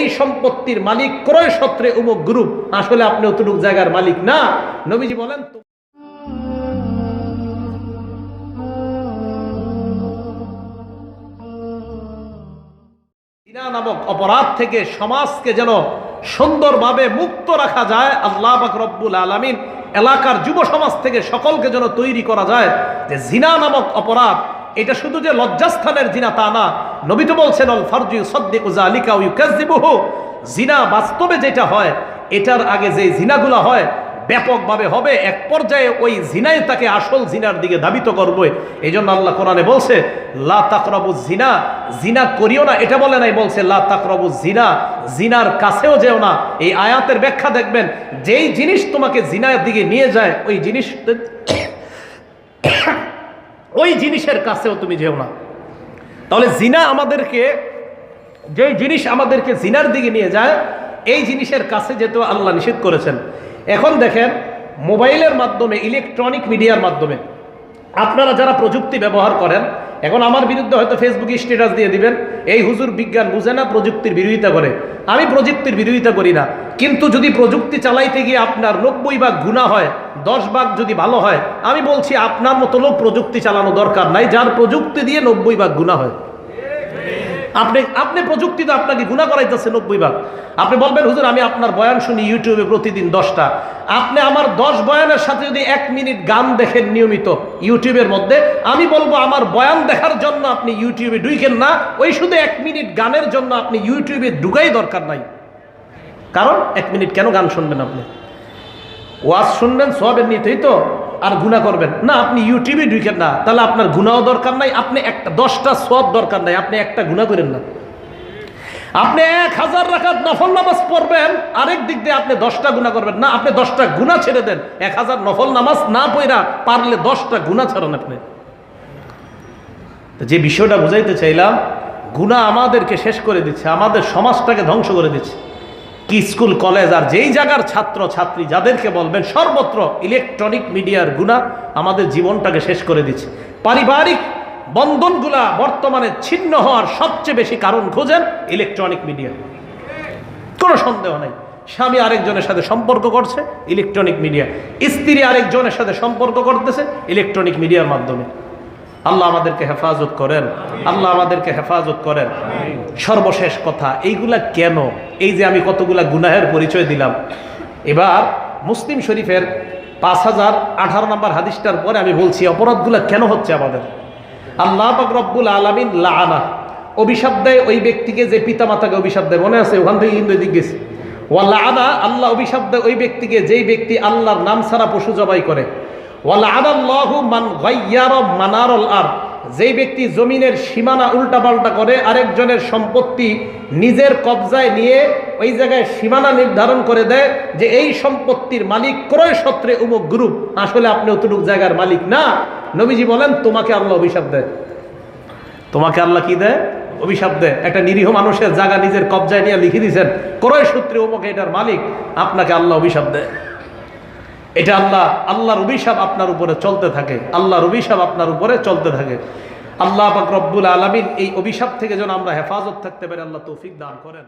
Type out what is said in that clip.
এই সম্পত্তির মালিক ক্রয় সত্রে উমুক গ্রুপ। আসলে আপনি অতটুক জায়গার মালিক না। নবীজি বলেন নামক অপরাধ থেকে সমাজকে যেন সুন্দরভাবে মুক্ত রাখা যায়, আল্লাহ রব্বুল আলামিন এলাকার যুব সমাজ থেকে সকলকে যেন তৈরি করা যায়। যে জিনা নামক অপরাধ, এটা শুধু যে লজ্জাস্থানের জিনা তা না নবী তো বলছেন, অল ফারজু সদ্দিকু জালিকা ইউকাযযিবুহু। জিনা বাস্তবে যেটা হয়, এটার আগে যে জিনাগুলো হয়, ব্যাপকভাবে হবে। এক পর্যায়ে ওই জিনাই তাকে আসল জিনার দিকে ধাবিত করবে। এই জন্য আল্লাহ কোরআনে বলছে, লা তাকরাবু জিনা জিনা করিও না, এটা বলে নাই, বলছে, লা তাকরাবু জিনা জিনার কাছেও যেও না। এই আয়াতের ব্যাখ্যা দেখবেন, যেই জিনিস তোমাকে জিনার দিকে নিয়ে যায়, ওই জিনিস ওই জিনিসের কাছেও তুমি যেও না। তাহলে জিনা আমাদেরকে যে জিনিস আমাদেরকে জিনার দিকে নিয়ে যায়, এই জিনিসের কাছে যেতেও আল্লাহ নিষেধ করেছেন। এখন দেখেন, মোবাইলের মাধ্যমে, ইলেকট্রনিক মিডিয়ার মাধ্যমে, আপনারা যারা প্রযুক্তি ব্যবহার করেন এখন আমার বিরুদ্ধে হয়তো ফেসবুকে স্ট্যাটাস দিয়ে দিবেন, এই হুজুর বিজ্ঞান বুঝে না, প্রযুক্তির বিরোধিতা করে। আমি প্রযুক্তির বিরোধিতা করি না, কিন্তু যদি প্রযুক্তি চালাইতে গিয়ে আপনার নব্বই ভাগ গুণা হয়, দশ ভাগ যদি ভালো হয়, আমি বলছি আপনার মতো লোক প্রযুক্তি চালানো দরকার নাই, যার প্রযুক্তি দিয়ে নব্বই ভাগ গুণা হয়। আপনি আপনি প্রযুক্তি তো আপনাকে গুণা করাইতেছে নব্বই ভাগ। আপনি বলবেন, হুজুর, আমি আপনার বয়ান শুনি ইউটিউবে প্রতিদিন দশটা। আপনি আমার দশ বয়ানের সাথে যদি এক মিনিট গান দেখেন নিয়মিত ইউটিউবের মধ্যে, আমি বলব, আমার বয়ান দেখার জন্য আপনি ইউটিউবে ঢুকেন না। ওই শুধু এক মিনিট গানের জন্য আপনি ইউটিউবে ঢুকাই দরকার নাই। কারণ, এক মিনিট কেন গান শুনবেন আপনি? ওয়াজ শুনবেন সবের নিতেই তো। আর গুণা করবেন। না, আপনি ইউটিউবে ঢুকেন না। তাহলে আপনার গুণাও দরকার নাই, আপনি একটা, দশটা সব দরকার নাই, আপনি একটা গুণা করেন না। আপনি এক হাজার রাখাত নফল নামাজ পড়বেন, আরেক দিক দিয়ে আপনি দশটা গুণা করবেন। না, আপনি দশটা গুণা ছেড়ে দেন। এক হাজার নফল নামাজ না পড়া পারলে দশটা গুণা ছাড়েন আপনি। যে বিষয়টা বুঝাইতে চাইলাম গুণা আমাদেরকে শেষ করে দিচ্ছে, আমাদের সমাজটাকে ধ্বংস করে দিচ্ছে। কি স্কুল, কলেজ আর যেই জায়গার ছাত্র, ছাত্রী যাদেরকে বলবেন, সর্বত্র ইলেকট্রনিক মিডিয়ার গুণা আমাদের জীবনটাকে শেষ করে দিচ্ছে। পারিবারিক বন্ধনগুলা বর্তমানে ছিন্ন হওয়ার সবচেয়ে বেশি কারণ খোঁজেন ইলেকট্রনিক মিডিয়া কোনো সন্দেহ নাই। স্বামী আরেকজনের সাথে সম্পর্ক করছে ইলেকট্রনিক মিডিয়া স্ত্রী আরেকজনের সাথে সম্পর্ক করতেছে ইলেকট্রনিক মিডিয়ার মাধ্যমে। আল্লাহ আমাদেরকে হেফাজত করেন। আল্লাহ আমাদেরকে হেফাজত করেন। সর্বশেষ কথা, এইগুলা কেন? এই যে আমি কতগুলা গুনাহের পরিচয় দিলাম। এবার মুসলিম শরীফের পাঁচ হাজার আঠারো নম্বর হাদিসটার পরে আমি বলছি, অপরাধগুলা কেন হচ্ছে আমাদের? আল্লাহ রব্বুল আলমিন লাআনা অভিশাপ দেয় ওই ব্যক্তিকে যে পিতা মাতাকে অভিশাপ দেয়। মনে আছে? ওখান থেকে কিন্তু এদিক গেছে। ওয়াল্লা আনা আল্লাহ অভিশাপ দেয় ওই ব্যক্তিকে, যেই ব্যক্তি আল্লাহর নাম ছাড়া পশু জবাই করে। যেই ব্যক্তি জমিনের সীমানা উল্টাপাল্টা করে, আরেকজনের সম্পত্তি নিজের কবজায় নিয়ে ওই জায়গায় সীমানা নির্ধারণ করে দেয় যে এই সম্পত্তির মালিক ক্রয় সত্রে উমুক গ্রুপ। আসলে আপনি অতটুক জায়গার মালিক না। নবীজি বলেন, তোমাকে আল্লাহ অভিশাপ দেয়। তোমাকে আল্লাহ কি দেয়? অভিশাপ দেয়। একটা নিরীহ মানুষের জায়গা নিজের কবজায় নিয়ে লিখে দিয়েছেন, ক্রয় সূত্রে অমুকে এটার মালিক, আপনাকে আল্লাহ অভিশাপ দেয়। এটা আল্লাহ, আল্লাহর অভিশাপ আপনার উপরে চলতে থাকে। আল্লাহর অভিশাপ আপনার উপরে চলতে থাকে। আল্লাহ পাক রব্বুল আলমিন এই অভিশাপ থেকে যেন আমরা হেফাজত থাকতে পারি, আল্লাহ তৌফিক দান করেন।